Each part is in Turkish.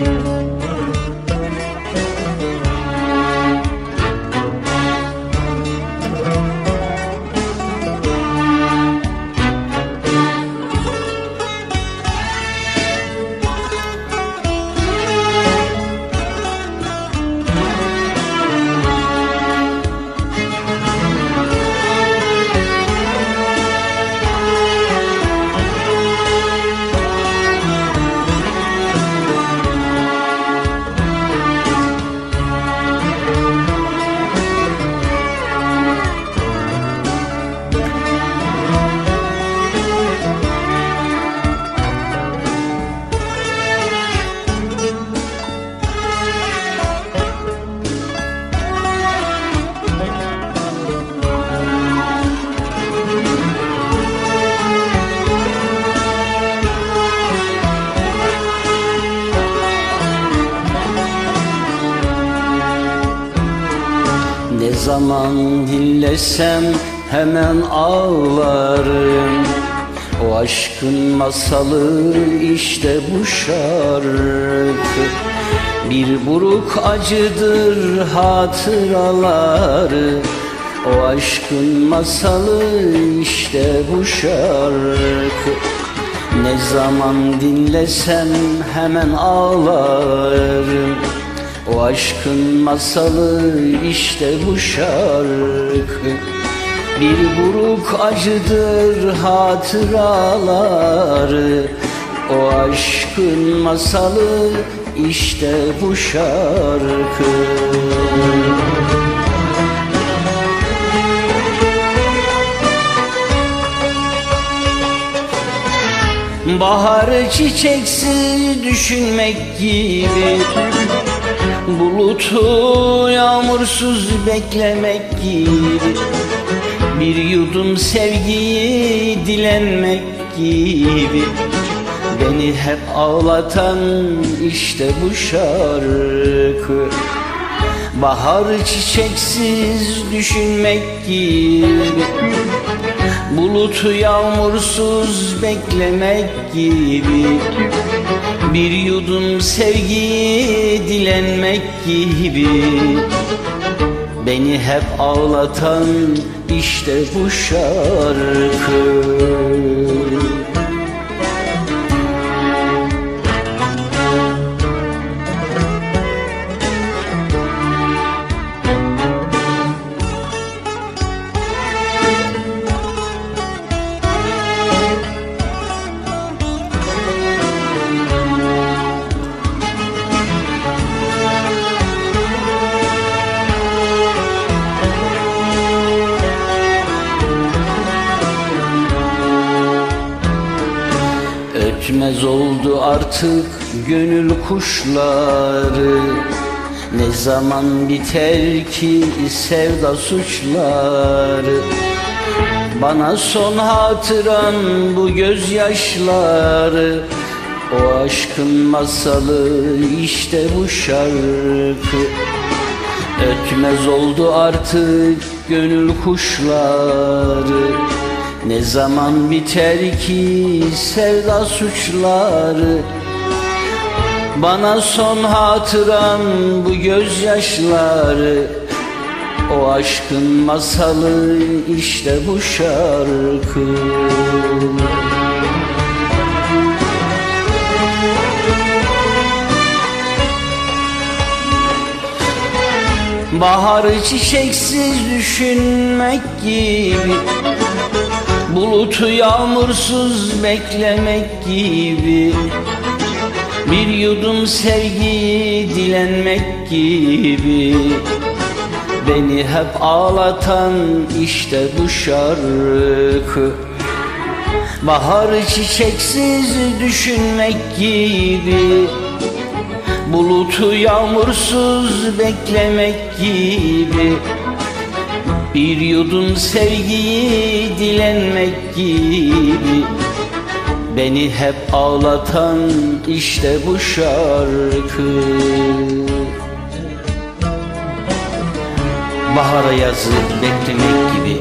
Ne zaman dinlesem hemen ağlarım. O aşkın masalı işte bu şarkı. Bir buruk acıdır hatıraları. O aşkın masalı işte bu şarkı. Ne zaman dinlesem hemen ağlarım o aşkın masalı işte bu şarkı. Bir buruk acıdır hatıraları. O aşkın masalı işte bu şarkı. Bahar çiçeksiz düşünmek gibi Bulutu yağmursuz beklemek gibi Bir yudum sevgiyi dilenmek gibi. Beni hep ağlatan işte bu şarkı. Bahar çiçeksiz düşünmek gibi Bulutu yağmursuz beklemek gibi Bir yudum sevgiyi dilenmek gibi. Beni hep ağlatan işte bu şarkı Ötmez oldu artık gönül kuşları. Ne zaman biter ki sevda suçları? Bana son hatıran bu gözyaşları. O aşkın masalı işte bu şarkı. Ötmez oldu artık gönül kuşları Ne zaman biter ki sevda suçları? Bana son hatıran bu gözyaşları. O aşkın masalı işte bu şarkı. Baharı çiçeksiz düşünmek gibi Bulutu yağmursuz beklemek gibi Bir yudum sevgiyi dilenmek gibi. Beni hep ağlatan işte bu şarkı. Baharı çiçeksiz düşünmek gibi Bulutu yağmursuz beklemek gibi Bir yudum sevgiyi dilenmek gibi. Beni hep ağlatan işte bu şarkı. Bahara yazı beklemek gibi.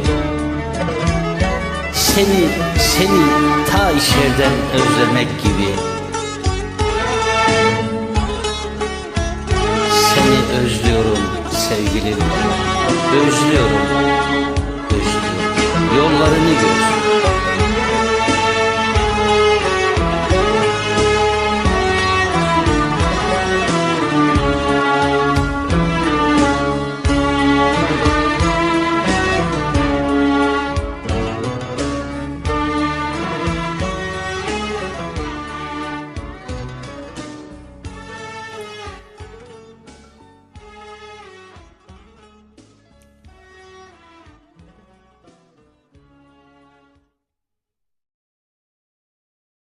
Seni, seni ta içeriden özlemek gibi. Özlüyorum sevgilim. Özlüyorum 他的那个